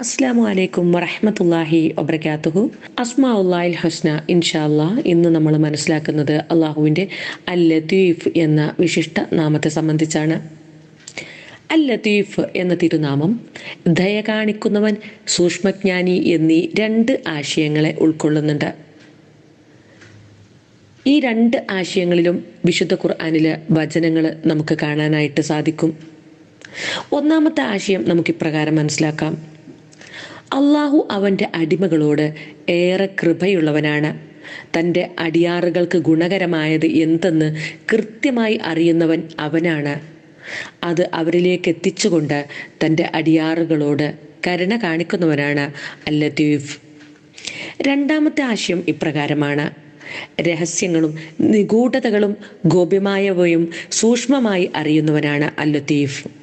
അസ്സാം വലൈക്കും വറഹമത്തല്ലാഹി വബർക്കാത്തുഹു അസ്മാ ഉല്ലാഹിൽ ഹസ്ന ഇൻഷാല്ലാ ഇന്ന് നമ്മൾ മനസ്സിലാക്കുന്നത് അള്ളാഹുവിന്റെ അൽ ലത്തീഫ് എന്ന വിശിഷ്ട നാമത്തെ സംബന്ധിച്ചാണ്. അൽ ലത്തീഫ് എന്ന തിരുനാമം ദയ കാണിക്കുന്നവൻ സൂക്ഷ്മജ്ഞാനി എന്നീ രണ്ട് ആശയങ്ങളെ ഉൾക്കൊള്ളുന്നുണ്ട്. ഈ രണ്ട് ആശയങ്ങളിലും വിശുദ്ധ ഖുർആാനിലെ വചനങ്ങൾ നമുക്ക് കാണാനായിട്ട് സാധിക്കും. ഒന്നാമത്തെ ആശയം നമുക്ക് ഇപ്രകാരം മനസ്സിലാക്കാം. അള്ളാഹു അവന്റെ അടിമകളോട് ഏറെ കൃപയുള്ളവനാണ്. തന്റെ അടിയാറുകൾക്ക് ഗുണകരമായത് എന്തെന്ന് കൃത്യമായി അറിയുന്നവൻ അവനാണ്. അത് അവരിലേക്ക് എത്തിച്ചുകൊണ്ട് തന്റെ അടിയാറുകളോട് കരുണ കാണിക്കുന്നവനാണ് അല്ലത്തീഫ്. രണ്ടാമത്തെ ആശയം ഇപ്രകാരമാണ്. രഹസ്യങ്ങളും നിഗൂഢതകളും ഗോപ്യമായവയും സൂക്ഷ്മമായി അറിയുന്നവനാണ് അല്ലത്തീഫ്.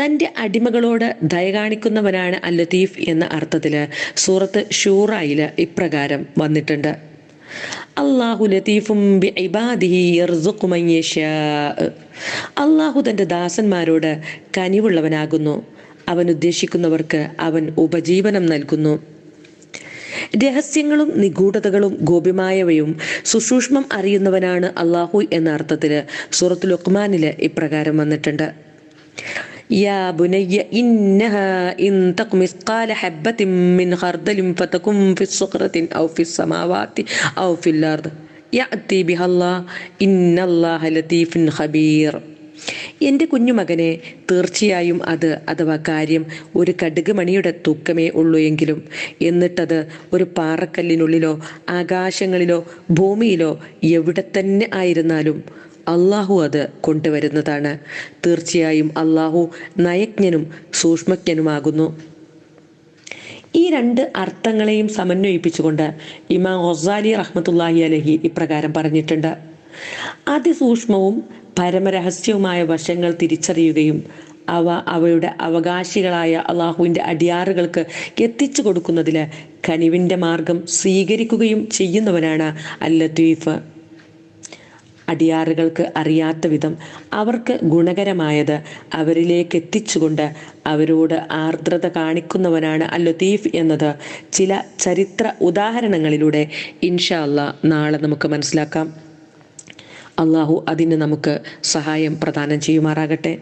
തന്റെ അടിമകളോട് ദയ കാണിക്കുന്നവനാണ് അൽ ലത്തീഫ് എന്ന അർത്ഥത്തിൽ സൂറത്ത് ഷൂറായിൽ ഇപ്രകാരം വന്നിട്ടുണ്ട്. അള്ളാഹു ലത്തീഫും അള്ളാഹു തന്റെ ദാസന്മാരോട് കനിവുള്ളവനാകുന്നു. അവൻ ഉദ്ദേശിക്കുന്നവർക്ക് അവൻ ഉപജീവനം നൽകുന്നു. രഹസ്യങ്ങളും നിഗൂഢതകളും ഗോപ്യമായവയും സുസൂക്ഷ്മം അറിയുന്നവനാണ് അള്ളാഹു എന്ന അർത്ഥത്തിൽ സൂറത്ത് ലുക്മാനിൽ ഇപ്രകാരം വന്നിട്ടുണ്ട്. يا بني إنها إن تق مثقال حبة من خردل فتكن في الصخرة أو في السماوات أو في الأرض يأتي بها الله إن الله لطيف خبير എൻ്റെ കുഞ്ഞുമകനെ തീർച്ചയായും അത് അഥവാ കാര്യം ഒരു കടുക് മണിയുടെ തൂക്കമേ ഉള്ളൂ എങ്കിലും എന്നിട്ടത് ഒരു പാറക്കല്ലിനുള്ളിലോ ആകാശങ്ങളിലോ ഭൂമിയിലോ എവിടെ തന്നെ ആയിരുന്നാലും അള്ളാഹു അത് കൊണ്ടുവരുന്നതാണ്. തീർച്ചയായും അള്ളാഹു നയജ്ഞനും സൂക്ഷ്മജ്ഞനുമാകുന്നു. ഈ രണ്ട് അർത്ഥങ്ങളെയും സമന്വയിപ്പിച്ചുകൊണ്ട് ഇമാം ഒസാലി റഹ്മത്തുല്ലാഹി അലഹി ഇപ്രകാരം പറഞ്ഞിട്ടുണ്ട്. അതിസൂക്ഷ്മവും പരമരഹസ്യവുമായ വശങ്ങൾ തിരിച്ചറിയുകയും അവ അവയുടെ അവകാശികളായ അള്ളാഹുവിന്റെ അടിയാറുകൾക്ക് എത്തിച്ചു കൊടുക്കുന്നതിൽ കനിവിന്റെ മാർഗം സ്വീകരിക്കുകയും ചെയ്യുന്നവനാണ് അല്ലത്തീഫ് അടിയാറുകൾക്ക് അറിയാത്ത വിധം അവർക്ക് ഗുണകരമായത് അവരിലേക്ക് എത്തിച്ചുകൊണ്ട് അവരോട് ആർദ്രത കാണിക്കുന്നവനാണ് അൽ ലത്തീഫ് എന്നത്. ചില ചരിത്ര ഉദാഹരണങ്ങളിലൂടെ ഇൻഷാ നാളെ നമുക്ക് മനസ്സിലാക്കാം. അള്ളാഹു അതിന് നമുക്ക് സഹായം പ്രദാനം ചെയ്യുമാറാകട്ടെ.